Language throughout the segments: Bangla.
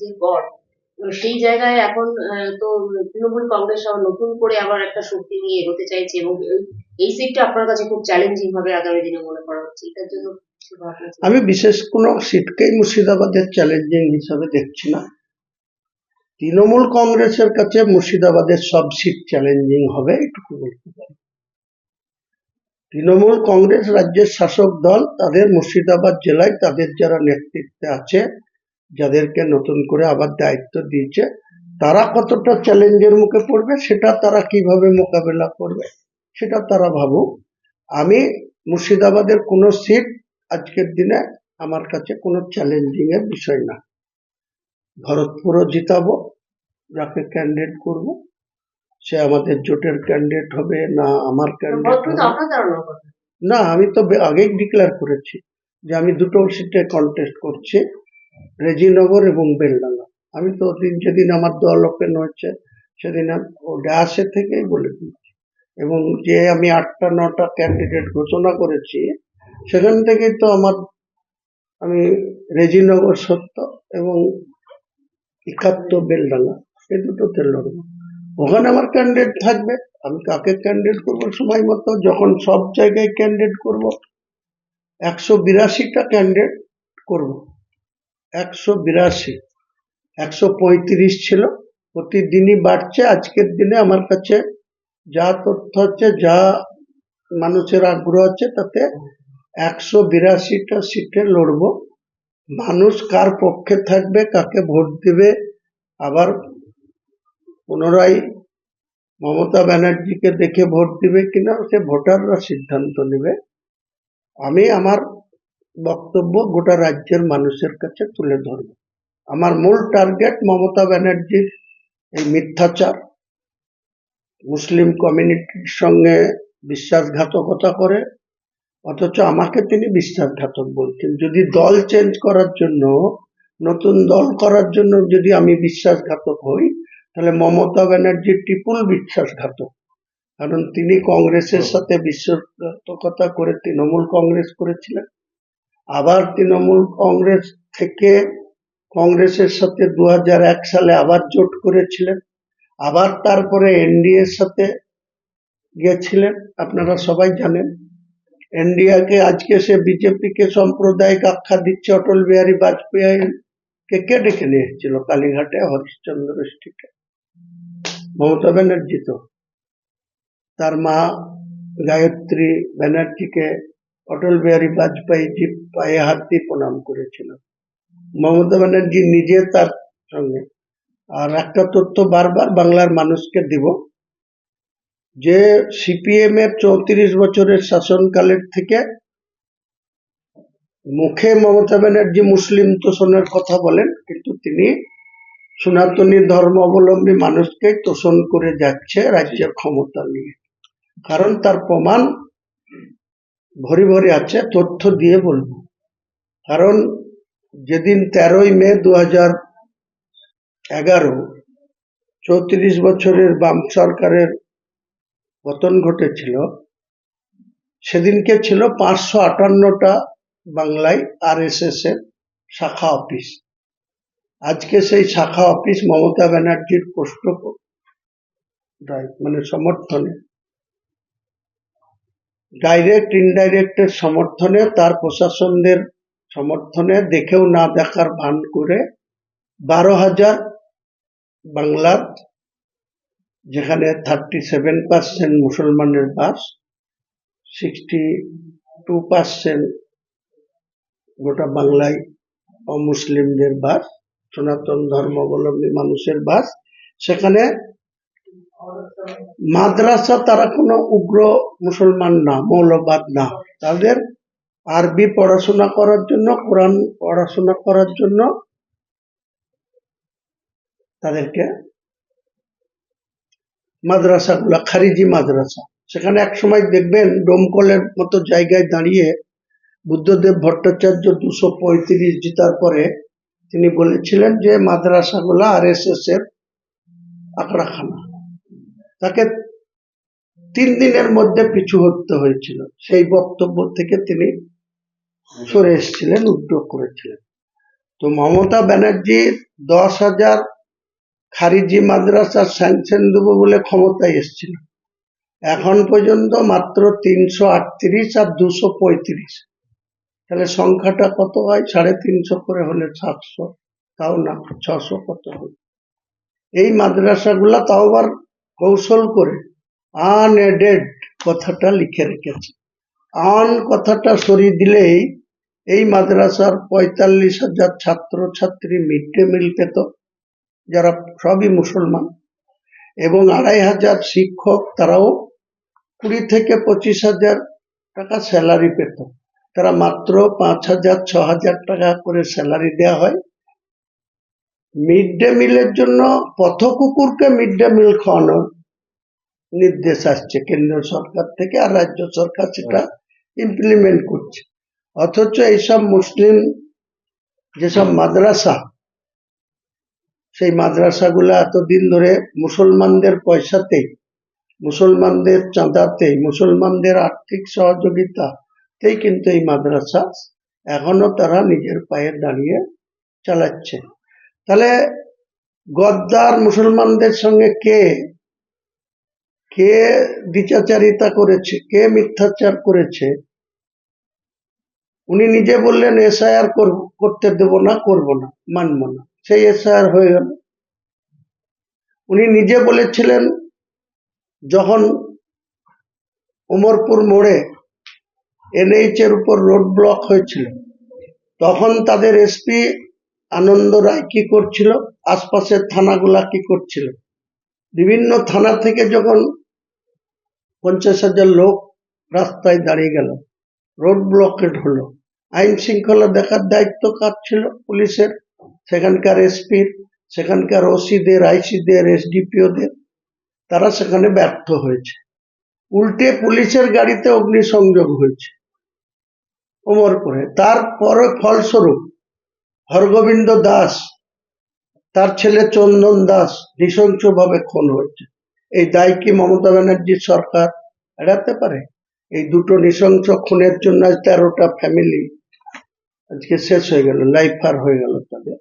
যে গড়। সেই জায়গায় এখন তো তৃণমূল কংগ্রেস আবার নতুন করে আবার একটা শক্তি নিয়ে এগোতে চাইছে এবং এই- সিটটা আপনার কাছে খুব চ্যালেঞ্জিং হবে আগামী দিনে মনে করা হচ্ছে। এটার জন্য আমি বিশেষ কোনো সিটকেই মুর্শিদাবাদের চ্যালেঞ্জিং হিসাবে দেখছি না। তৃণমূল কংগ্রেসের কাছে মুর্শিদাবাদের সব সিট চ্যালেঞ্জিং হবে, এটুকু বলতে পারি। তৃণমূল কংগ্রেস রাজ্যের শাসক দল তাদের মুর্শিদাবাদ জেলায় তাদের যারা নেতৃত্বে আছে যাদেরকে নতুন করে আবার দায়িত্ব দিয়েছে তারা কতটা চ্যালেঞ্জের মুখে পড়বে সেটা তারা কীভাবে মোকাবেলা করবে সেটা তারা ভাবুক। আমি মুর্শিদাবাদের কোনো সিট আজকের দিনে আমার কাছে কোনো চ্যালেঞ্জিং এর বিষয় না। ভরতপুরও জিতাবো যাকে ক্যান্ডিডেট করব। সে আমাদের জোটের ক্যান্ডিডেট হবে না আমার ক্যান্ডিডেট না আমি তো আগেই ডিক্লেয়ার করেছি যে আমি দুটো সিটে কন্টেস্ট করছি। রেজিনগর এবং বেলডাঙ্গা। আমি তো দিন যেদিন আমার দল ওপেন হচ্ছে সেদিন ডায়াসে থেকেই বলে দিচ্ছি এবং যে আমি আটটা, নটা ক্যান্ডিডেট ঘোষণা করেছি, সেখান থেকেই তো আমার, আমি রেজিনগর সত্য এবং একাত্তর বেলডাঙ্গা এই দুটোতে লড়বো। ওখানে আমার ক্যান্ডিডেট থাকবে, আমি কাকে ক্যান্ডিডেট করব সময় মতো, যখন সব জায়গায় ক্যান্ডিডেট করব, একশো বিরাশিটা ক্যান্ডিডেট করব। একশো বিরাশি, একশো পঁয়ত্রিশ ছিল। প্রতিদিনই বাড়ছে। আজকের দিনে আমার কাছে যা তথ্য হচ্ছে যা মানুষের আগ্রহ আছে, তাতে একশো বিরাশিটা সিটে লড়ব। মানুষ কার পক্ষে থাকবে, কাকে ভোট দেবে? আবার পুনরায় মমতা ব্যানার্জিকে দেখে ভোট দিবে কিনা, সে ভোটাররা সিদ্ধান্ত নেবে। আমি আমার বক্তব্য গোটা রাজ্যের মানুষের কাছে তুলে ধরব। আমার মূল টার্গেট মমতা ব্যানার্জির এই মিথ্যাচার। মুসলিম কমিউনিটির সঙ্গে বিশ্বাসঘাতকতা করে, অথচ আমাকে তিনি বিশ্বাসঘাতক বলছেন। যদি দল চেঞ্জ করার জন্য, নতুন দল করার জন্য যদি আমি বিশ্বাসঘাতক হই, তাহলে মমতা ব্যানার্জি টিপুল বিশ্বাসঘাতক। কারণ তিনি কংগ্রেসের সাথে বিশ্বাসঘাতকতা করে তৃণমূল কংগ্রেস করেছিলেন। আবার তৃণমূল কংগ্রেস থেকে কংগ্রেসের সাথে দু হাজার এক সালে আবার জোট করেছিলেন, আবার তারপরে এনডিএর সাথে গিয়েছিলেন আপনারা সবাই জানেন। এনডিআকে আজকে সে বিজেপিকে সাম্প্রদায়িক আখ্যা দিচ্ছে অটল বিহারী বাজপেয়ী কে ডেকে নিয়ে এসেছিল? কালীঘাটে হরিশ্চন্দ্র স্ট্রিটে মমতা ব্যানার্জি তো। তার মা গায়ত্রী ব্যানার্জিকে অটল বিহারী বাজপেয়ী জি পায়ে হাত দিয়ে প্রণাম করেছিল মমতা ব্যানার্জি নিজে তার সঙ্গে। আর একটা তথ্য বারবার বাংলার মানুষকে দিব, যে সিপিএম এর চৌত্রিশ বছরের শাসনকালের থেকে মুখে মমতা ব্যানার্জি মুসলিম তোষণের কথা বলেন, কিন্তু তিনি সনাতনী ধর্ম অবলম্বী মানুষকে তোষণ করে যাচ্ছে রাজ্যের ক্ষমতা নিয়ে। কারণ তার প্রমাণ ভরি ভরি আছে, তথ্য দিয়ে বলব। কারণ যেদিন তেরোই মে দু হাজার এগারো, চৌত্রিশ বছরের বাম সরকারের পতন ঘটেছিল, সেদিনকে ছিল পাঁচশো আটান্নটা বাংলায় আর এস এস এর শাখা অফিস। আজকে সেই শাখা অফিস মমতা ব্যানার্জির পোস্ট মানে সমর্থনে। ডাইরেক্ট ইনডাইরেক্টের সমর্থনে, তার প্রশাসনদের সমর্থনে দেখেও না দেখার ভান করে বারো হাজার বাংলার, যেখানে থার্টি সেভেন পার্সেন্ট মুসলমানের বাস সিক্সটি টু পার্সেন্ট গোটা বাংলায় অমুসলিমদের বাস, সনাতন ধর্মাবলম্বী মানুষের বাস। সেখানে মাদ্রাসা তারা কোনো উগ্র মুসলমান না, মৌলবাদ না। তাদের আরবি পড়াশোনা করার জন্য, কোরআন পড়াশোনা করার জন্য তাদেরকে মাদ্রাসাগুলা, খারিজি মাদ্রাসা। সেখানে এক সময় দেখবেন ডোমকলের মতো জায়গায় দাঁড়িয়ে বুদ্ধদেব ভট্টাচার্য দুশো পঁয়ত্রিশ জিতার পরে তিনি বলেছিলেন যে, মাদ্রাসাগুলা আর এস এস এর আঁকড়াখানা তাকে তিন দিনের মধ্যে পিছু হতে হয়েছিল। সেই বক্তব্য থেকে তিনি সরে এসেছিলেন, উদ্যোগ করেছিলেন। তো মমতা ব্যানার্জির দশ হাজার খারিজি মাদ্রাসার স্যাংশন দেবো বলে ক্ষমতায় এসেছিল। এখন পর্যন্ত মাত্র তিনশো আটত্রিশ আর দুশো পঁয়ত্রিশ। তাহলে সংখ্যাটা কত হয়? সাড়ে তিনশো করে হলে সাতশো, তাও না, ছশো কত হয় এই মাদ্রাসাগুলা তাও আবার কৌশল করে আনএডেড কথাটা লিখে রেখেছে। আন কথাটা সরিয়ে দিলেই এই মাদ্রাসার পঁয়তাল্লিশ হাজার ছাত্র ছাত্রী মিড ডে মিল পেত, যারা সবই মুসলমান। এবং আড়াই হাজার শিক্ষক তারাও কুড়ি থেকে পঁচিশ হাজার টাকা স্যালারি পেত। তারা মাত্র পাঁচ হাজার, ছ হাজার টাকা করে স্যালারি দেওয়া হয়। মিড ডে মিলের জন্য পথ কুকুরকে মিড ডে মিল খাওয়ানোর নির্দেশ আসছে কেন্দ্র সরকার থেকে আর রাজ্য সরকার সেটা ইমপ্লিমেন্ট করছে। অথচ এইসব মুসলিম যেসব মাদ্রাসা সেই মাদ্রাসাগুলো এতদিন ধরে মুসলমানদের পয়সাতেই মুসলমানদের চাঁদাতেই মুসলমানদের আর্থিক সহযোগিতাতেই কিন্তু এই মাদ্রাসা এখনও তারা নিজের পায়ে দাঁড়িয়ে চালাচ্ছে। তাহলে গদ্দার মুসলমানদের সঙ্গে কে? কে দ্বিচাচারিতা করেছে? কে মিথ্যাচার করেছে? উনি নিজে বললেন, এসআইআর করতে দেব না, করব না, মানব না। সেই এসআইআর হয়ে গেল। উনি নিজে বলেছিলেন, যখন উমরপুর মোড়ে এনএইচ এর উপর রোড ব্লক হয়েছিল, তখন তাদের এসপি আনন্দ রায় কি করছিল? আশপাশের থানাগুলা কি করছিল? বিভিন্ন থানা থেকে যখন পঞ্চাশ হাজার লোক রাস্তায় দাঁড়িয়ে গেল, রোড ব্লকেট হলো। আইন শৃঙ্খলা দেখার দায়িত্ব কার ছিল? পুলিশের। সেখানকার এসপির, সেখানকার ওসিদের, আইসিদের, এসডিপিওদের। তারা সেখানে ব্যর্থ হয়েছে। উল্টে পুলিশের গাড়িতে অগ্নিসংযোগ হয়েছে। ওমরপুরে তারপরে ফলস্বরূপ হরগোবিন্দ দাস, তার ছেলে চন্দন দাস নৃশংসভাবে খুন হয়েছে। এই দায় কি মমতা ব্যানার্জির সরকার? এড়াতে পারে? এই দুটো নৃশংস খুনের জন্য আজ তেরোটা ফ্যামিলি আজকে শেষ হয়ে গেল লাইফ আর হয়ে গেল তাদের।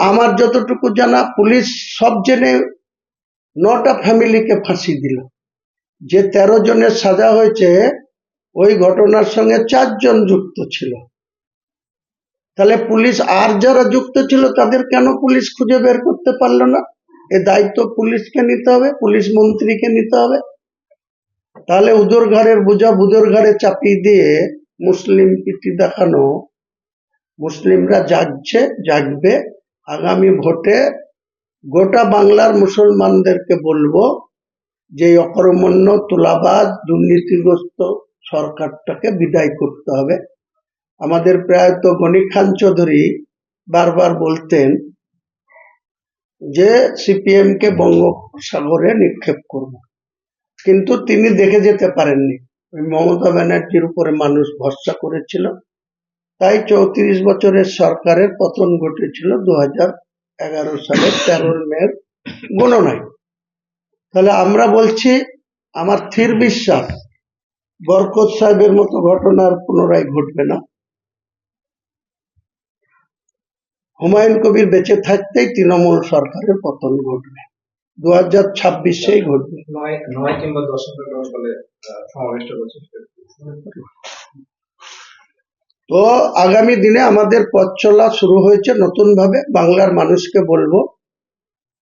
আমার যতটুকু জানা, পুলিশ সব জেনে নটা ফ্যামিলিকে ফাঁসি দিল। যে তেরো জনের সাজা হয়েছে, ওই ঘটনার সঙ্গে চারজন যুক্ত ছিল। তাহলে পুলিশ আর যারা যুক্ত ছিল তাদের কেন পুলিশ খুঁজে বের করতে পারল না? এ দায়িত্ব পুলিশকে নিতে হবে, পুলিশ মন্ত্রীকে নিতে হবে। তাহলে উদর ঘাড়ের বোঝা বুদর ঘাড়ে চাপিয়ে দিয়ে মুসলিম প্রীতি দেখানো, মুসলিমরা জাগছে, জাগবে। আগামী ভোটে গোটা বাংলার মুসলমানদেরকে বলব যে অকর্মণ্য, তোলাবাজ, দুর্নীতিগ্রস্ত সরকারটাকে বিদায় করতে হবে। আমাদের প্রয়াত গণি খান চৌধুরী বারবার বলতেন যে, সিপিএম কে বঙ্গোপসাগরে নিক্ষেপ করব। কিন্তু তিনি দেখে যেতে পারেননি। মমতা ব্যানার্জির উপরে মানুষ ভরসা করেছিল। তাই চৌত্রিশ বছরের সরকারের পতন ঘটেছিল দু এগারো সালের তেরোর মেয়ের গণনায়। তাহলে আমরা বলছি, আমার স্থির বিশ্বাস, বরকত সাহেবের মতো ঘটনার পুনরায় ঘটবে না। হুমায়ুন কবির বেঁচে থাকতেই তৃণমূল সরকারের পতন ঘটবে। দু হাজার ছাব্বিশেই ঘটবে। তো আগামী দিনে আমাদের পথ চলা শুরু হয়েছে নতুন ভাবে বাংলার মানুষকে বলব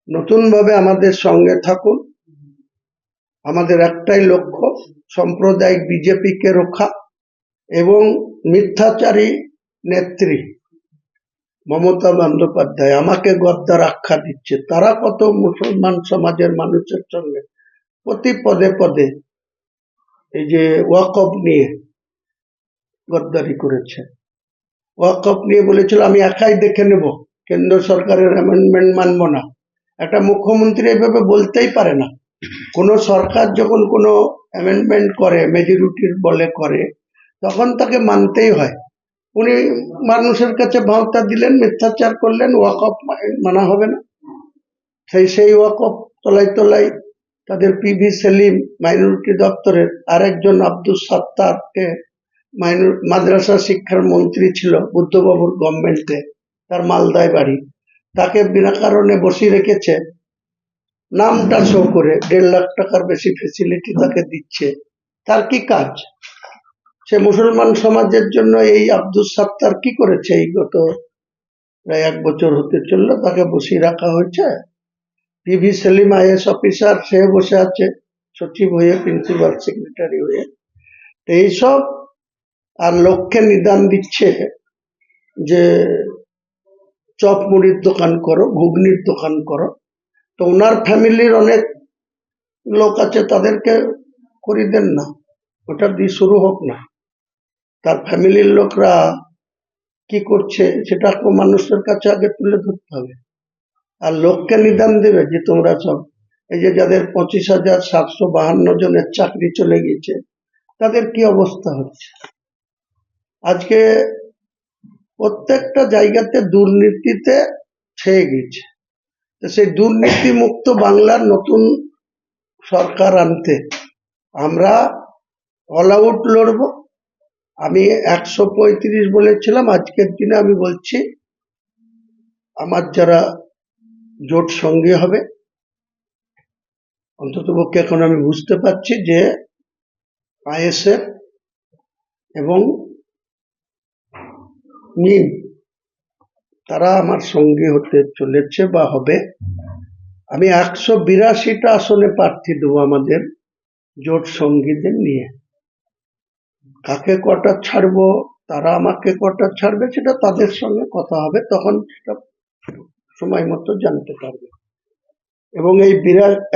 নতুন ভাবে আমাদের সঙ্গে থাকুন। আমাদের একটাই লক্ষ্য সাম্প্রদায়িক বিজেপিকে রক্ষা এবং মিথ্যাচারী নেত্রী মমতা বন্দ্যোপাধ্যায় আমাকে গদ্দার আখ্যা দিচ্ছে। তারা কত মুসলমান সমাজের মানুষের সঙ্গে প্রতি পদে পদে এই যে ওয়াকফ নিয়ে গদ্দারি করেছে। ওয়াকফ নিয়ে বলেছিল, আমি একাই দেখে নেব। কেন্দ্র সরকারের অ্যামেন্ডমেন্ট মানব না। একটা মুখ্যমন্ত্রী এভাবে বলতেই পারে না। কোন সরকার যখন কোনো অ্যামেন্ডমেন্ট করে, মেজরিটির বলে করে, তখন তাকে মানতেই হয়। উনি মানুষের কাছে ভাওতা দিলেন, মিথ্যাচার করলেন, ওয়াকফ মানা হবে না। সেই সেই ওয়াকফ তলাই তলাই তাদের পিভি সেলিম মাইনরিটি দপ্তরের আরেকজন আব্দুল সাত্তারকে মাইনর, মাদ্রাসা শিক্ষার মন্ত্রী ছিল বুদ্ধবাবুর গভর্নমেন্টে, তার মালদায় বাড়ি। তাকে বিনা কারণে বসিয়ে রেখেছে। নামটা শো করে দেড় লাখ টাকার বেশি ফেসিলিটি তাকে দিচ্ছে। তার কি কাজ? সে মুসলমান সমাজের জন্য এই আব্দুল সাত্তার কি করেছে? এই গত প্রায় এক বছর হতে চলল, তাকে বসিয়ে রাখা হয়েছে। পিভি সেলিম, আইএস অফিসার, সে বসে আছে, সচিব হয়ে, প্রিন্সিপাল সেক্রেটারি হয়ে। তো এইসব আর লোককে নিদান দিচ্ছে যে চপ মুড়ির দোকান করো, ঘুগনির দোকান করো। তো ওনার ফ্যামিলির অনেক লোক আছে, তাদেরকে করে দেন না। ওটা দিয়ে শুরু হোক না। তার ফ্যামিলির লোকরা কি করছে সেটা মানুষের কাছে আগে তুলে ধরতে হবে। আর লোককে নিদান দেবে যে তোমরা সব, এই যে যাদের পঁচিশ হাজার সাতশো বাহান্ন জনের চাকরি চলে গেছে তাদের কি অবস্থা হচ্ছে? আজকে প্রত্যেকটা জায়গাতে দুর্নীতিতে ছেয়ে গেছে সেই দুর্নীতি মুক্ত বাংলার নতুন সরকার আনতে আমরা অল আউট লড়ব। আমি একশো পঁয়ত্রিশ বলেছিলাম, আজকের দিনে আমি বলছি, আমার যারা জোট সঙ্গী হবে অন্তত পক্ষে এখন আমি বুঝতে পারছি যে আইএসএফ এবং মিম, তারা আমার সঙ্গী হতে চলেছে বা হবে। আমি একশো বিরাশিটা আসনে প্রার্থী দেবো আমাদের জোট সঙ্গীদের নিয়ে। কাকে কটা ছাড়বো, তারা আমাকে কটা ছাড়বে, সেটা তাদের সঙ্গে কথা হবে, তখন সেটা সময় মতো জানতে পারবে। এবং এই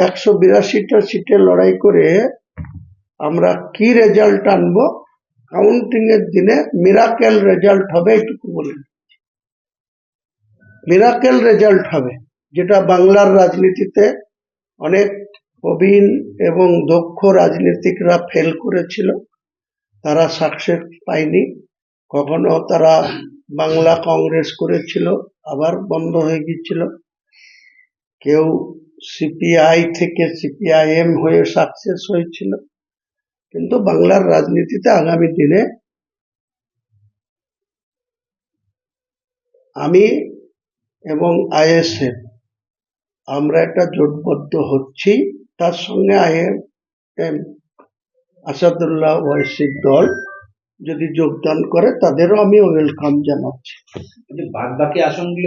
একশো বিরাশিটা সিটে লড়াই করে আমরা কি রেজাল্ট আনব কাউন্টিং এর দিনে মিরাকেল রেজাল্ট হবে এটুকু বলে মিরাকেল রেজাল্ট হবে, যেটা বাংলার রাজনীতিতে অনেক প্রবীণ এবং দক্ষ রাজনীতিকরা ফেল করেছিল। তারা সাকসেস পায়নি। কখনো তারা বাংলা কংগ্রেস করেছিল, আবার বন্ধ হয়ে গিয়েছিল। কেউ সিপিআই থেকে সিপিআইএম হয়ে সাকসেস হয়েছিল। কিন্তু বাংলার রাজনীতিতে আগামী দিনে আমি এবং আইএসএফ আমরা একটা জোটবদ্ধ হচ্ছি। তার সঙ্গে আইএম আসাদুল্লাহ ওয়াইসির দল যদি যোগদান করে তাদেরও আমি ওয়েলকাম জানাচ্ছি। বাদ বাকি আসনগুলো